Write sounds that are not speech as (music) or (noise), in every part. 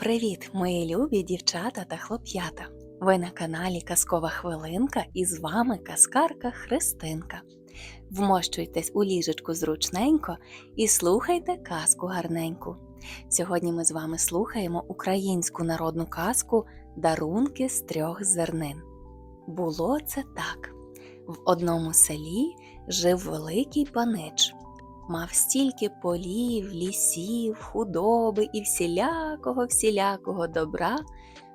Привіт, мої любі дівчата та хлоп'ята! Ви на каналі Казкова Хвилинка і з вами казкарка Христинка. Вмощуйтесь у ліжечку зручненько і слухайте казку гарненьку. Сьогодні ми з вами слухаємо українську народну казку Дарунки з трьох зернин. Було це так: в одному селі жив великий панич мав стільки полів, лісів, худоби і всілякого всілякого добра,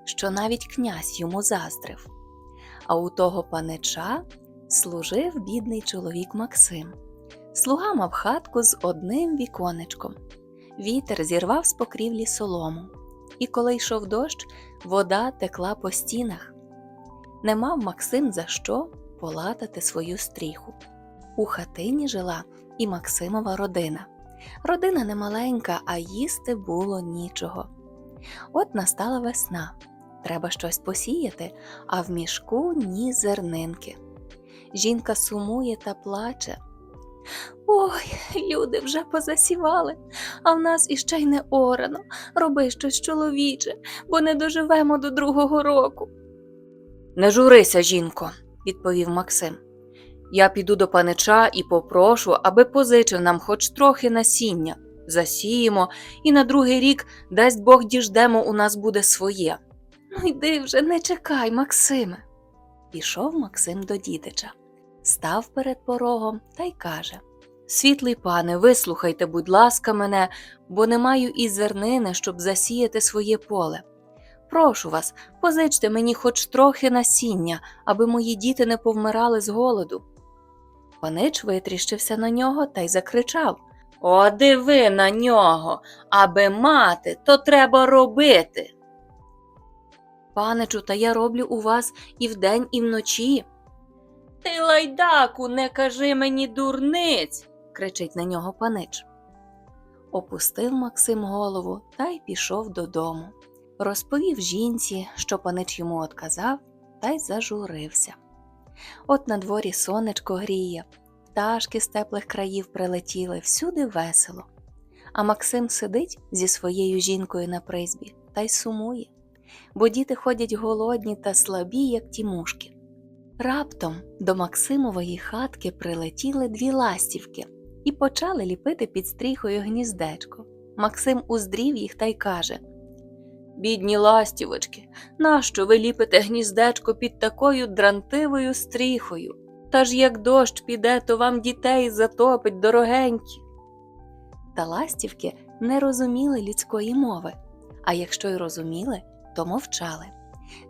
що навіть князь йому заздрив. А у того панича служив бідний чоловік Максим. Слуга мав хатку з одним віконечком. Вітер зірвав з покрівлі солому, і коли йшов дощ, вода текла по стінах. Не мав Максим за що полатати свою стріху. У хатині жила і Максимова родина. Родина не маленька, а їсти було нічого. От настала весна. Треба щось посіяти, а в мішку ні зернинки. Жінка сумує та плаче. Ой, люди вже позасівали, а в нас іще й не орано. Роби щось чоловіче, бо не доживемо до другого року. Не журися, жінко, відповів Максим. Я піду до панича і попрошу, аби позичив нам хоч трохи насіння. Засіємо, і на другий рік, дасть Бог діждемо, у нас буде своє. Ну йди вже, не чекай, Максиме. Пішов Максим до дідича, став перед порогом та й каже Світлий пане, вислухайте, будь ласка, мене, бо не маю і зернини, щоб засіяти своє поле. Прошу вас, позичте мені хоч трохи насіння, аби мої діти не повмирали з голоду. Панич витріщився на нього та й закричав О, диви на нього, аби мати, то треба робити. Паничу, та я роблю у вас і вдень, і вночі. Ти, лайдаку, не кажи мені дурниць, кричить на нього панич. Опустив Максим голову та й пішов додому. Розповів жінці, що панич йому отказав, та й зажурився. От на дворі сонечко гріє, пташки з теплих країв прилетіли, всюди весело. А Максим сидить зі своєю жінкою на призбі та й сумує, бо діти ходять голодні та слабі, як ті мушки. Раптом до Максимової хатки прилетіли дві ластівки і почали ліпити під стріхою гніздечко. Максим уздрів їх та й каже Бідні ластівочки, нащо ви ліпите гніздечко під такою дрантивою стріхою? Та ж як дощ піде, то вам дітей затопить дорогенькі. Та ластівки не розуміли людської мови, а якщо й розуміли, то мовчали.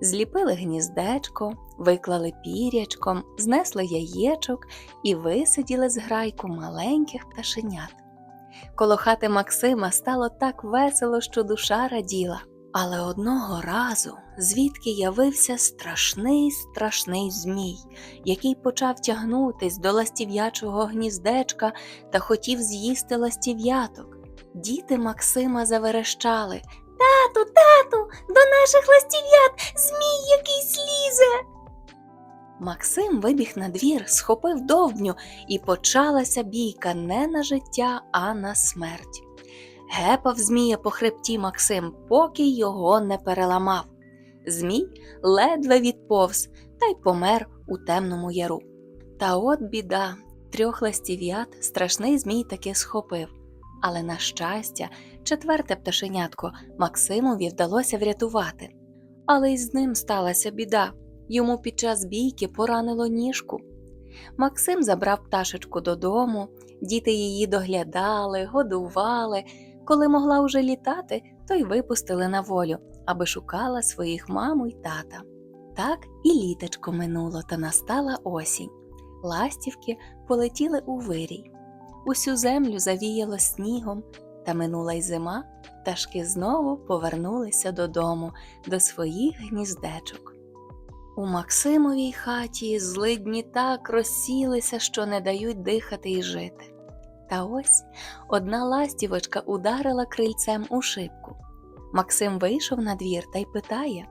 Зліпили гніздечко, виклали пірячком, знесли яєчок і висиділи з грайку маленьких пташенят. Коло хати Максима стало так весело, що душа раділа. Але одного разу звідки явився страшний страшний змій, який почав тягнутись до ластів'ячого гніздечка та хотів з'їсти ластів'яток. Діти Максима заверещали Тату, тату, до наших ластів'ят змій якийсь лізе. Максим вибіг на двір, схопив довбню, і почалася бійка не на життя, а на смерть. Гепав Змія по хребті Максим, поки його не переламав. Змій ледве відповз та й помер у темному яру. Та от біда, трьох ластів'ят страшний Змій таки схопив. Але, на щастя, четверте пташенятко Максимові вдалося врятувати. Але й з ним сталася біда. Йому під час бійки поранило ніжку. Максим забрав пташечку додому, діти її доглядали, годували. Коли могла уже літати, то й випустили на волю, аби шукала своїх маму й тата. Так і літочко минуло, та настала осінь. Ластівки полетіли у вирій. Усю землю завіяло снігом, та минула й зима, пташки знову повернулися додому, до своїх гніздечок. У Максимовій хаті злидні так розсілися, що не дають дихати й жити. Та ось одна ластівочка ударила крильцем у шибку. Максим вийшов на двір та й питає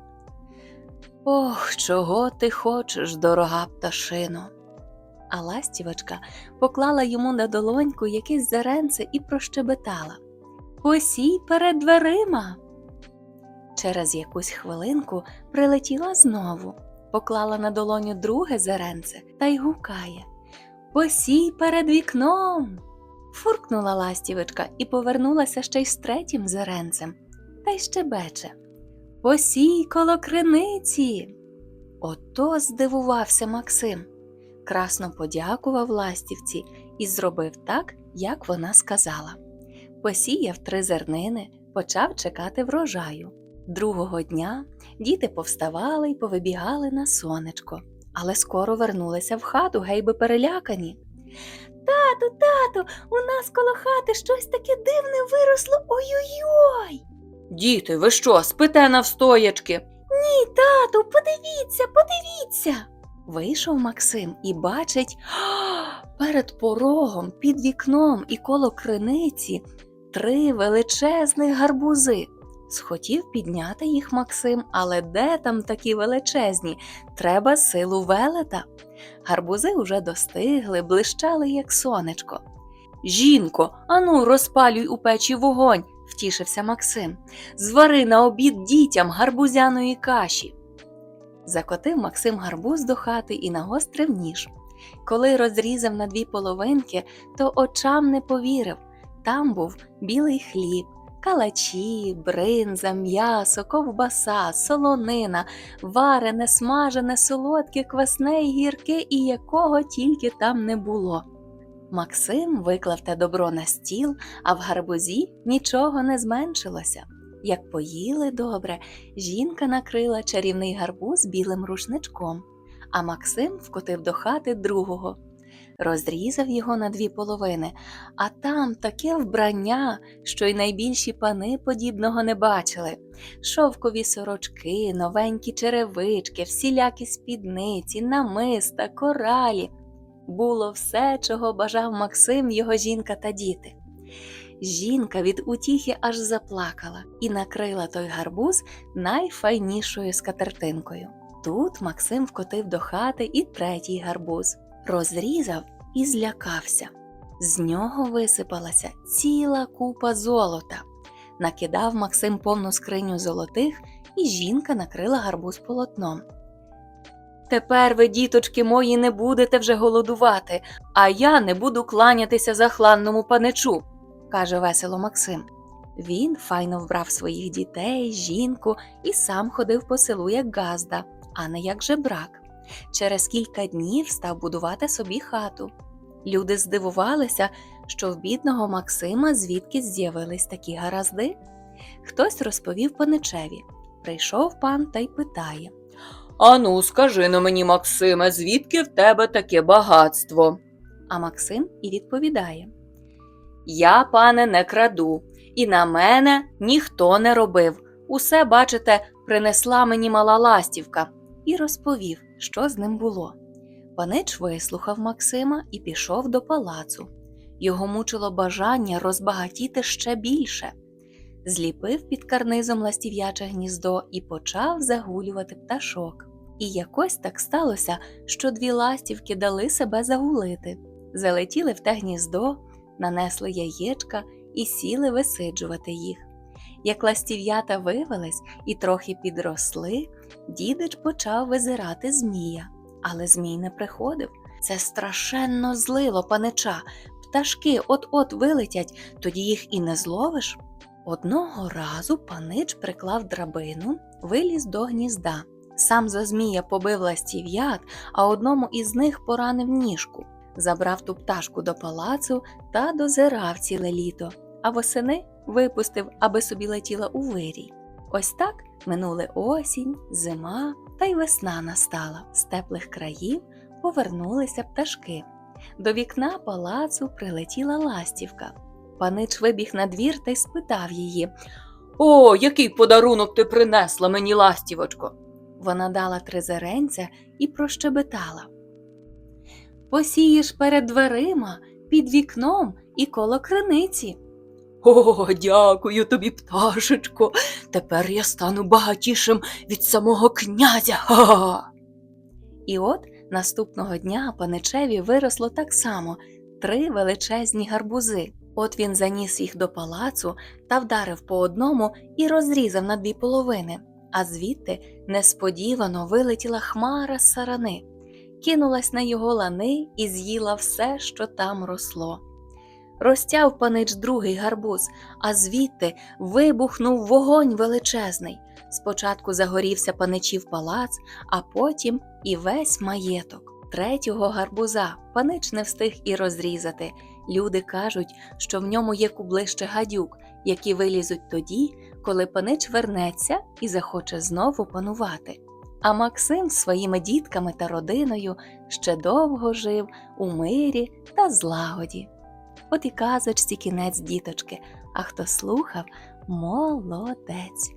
Ох, чого ти хочеш, дорога пташино? А ластівочка поклала йому на долоньку якесь зеренце і прощебетала Посій перед дверима. Через якусь хвилинку прилетіла знову, поклала на долоню друге зеренце та й гукає Посій перед вікном. Фуркнула ластівочка і повернулася ще й з третім зеренцем, та й щебече. Посій коло криниці. Ото здивувався Максим. Красно подякував ластівці і зробив так, як вона сказала. Посіяв три зернини, почав чекати врожаю. Другого дня діти повставали й повибігали на сонечко, але скоро вернулися в хату, гейби перелякані. Тату, тату, у нас коло хати щось таке дивне виросло. Ой-ой-ой. Діти, ви що, спите навстоячки? Ні, тату, подивіться, подивіться. Вийшов Максим і бачить (gasps) перед порогом, під вікном і коло криниці три величезних гарбузи. Схотів підняти їх Максим, але де там такі величезні? Треба силу велета. Гарбузи уже достигли, блищали, як сонечко. Жінко, ану, розпалюй у печі вогонь, втішився Максим. Звари на обід дітям гарбузяної каші. Закотив Максим гарбуз до хати і нагострив ніж. Коли розрізав на дві половинки, то очам не повірив. Там був білий хліб, калачі, бринза, м'ясо, ковбаса, солонина, варене, смажене, солодке, квасне і гірке, і якого тільки там не було. Максим виклав те добро на стіл, а в гарбузі нічого не зменшилося. Як поїли добре, жінка накрила чарівний гарбуз білим рушничком, а Максим вкотив до хати другого. Розрізав його на дві половини, а там таке вбрання, що й найбільші пани подібного не бачили. Шовкові сорочки, новенькі черевички, всілякі спідниці, намиста, коралі. Було все, чого бажав Максим, його жінка та діти. Жінка від утіхи аж заплакала і накрила той гарбуз найфайнішою скатертинкою. Тут Максим вкотив до хати і третій гарбуз, розрізав і злякався. З нього висипалася ціла купа золота. Накидав Максим повну скриню золотих, і жінка накрила гарбуз полотном. Тепер ви, діточки мої, не будете вже голодувати, а я не буду кланятися захланному паничу, каже весело Максим. Він файно вбрав своїх дітей, жінку і сам ходив по селу як газда, а не як жебрак. Через кілька днів став будувати собі хату. Люди здивувалися, що в бідного Максима звідки з'явились такі гаразди. Хтось розповів паничеві. Прийшов пан та й питає. Ану, скажи на мені, Максиме, звідки в тебе таке багатство? А Максим і відповідає: Я, пане, не краду, і на мене ніхто не робив. Усе, бачите, принесла мені мала ластівка, і розповів, що з ним було. Панич вислухав Максима і пішов до палацу. Його мучило бажання розбагатіти ще більше. Зліпив під карнизом ластів'яче гніздо і почав загулювати пташок. І якось так сталося, що дві ластівки дали себе загулити, залетіли в те гніздо, нанесли яєчка і сіли висиджувати їх. Як ластів'ята вивелись і трохи підросли, дідич почав визирати змія, але змій не приходив. Це страшенно злило панича. Пташки от-от вилетять, тоді їх і не зловиш. Одного разу панич приклав драбину, виліз до гнізда. Сам за змія побив ластів'ят, а одному із них поранив ніжку. Забрав ту пташку до палацу та дозирав ціле літо, а восени випустив, аби собі летіла у вирій. Ось так минули осінь, зима та й весна настала. З теплих країв повернулися пташки. До вікна палацу прилетіла ластівка. Панич вибіг на двір та й спитав її О, який подарунок ти принесла мені, ластівочко. Вона дала три зеренця і прощебетала. Посієш перед дверима, під вікном і коло криниці. О, дякую тобі, пташечко. Тепер я стану багатішим від самого князя. Ха-ха. І от наступного дня паничеві виросло так само три величезні гарбузи. От він заніс їх до палацу та вдарив по одному і розрізав на дві половини, а звідти несподівано вилетіла хмара сарани, кинулась на його лани і з'їла все, що там росло. Розтяв панич другий гарбуз, а звідти вибухнув вогонь величезний. Спочатку загорівся паничів палац, а потім і весь маєток. Третього гарбуза панич не встиг і розрізати. Люди кажуть, що в ньому є кублище гадюк, які вилізуть тоді, коли панич вернеться і захоче знову панувати. А Максим з своїми дітками та родиною ще довго жив у мирі та злагоді. От і казочці кінець діточки, а хто слухав, молодець.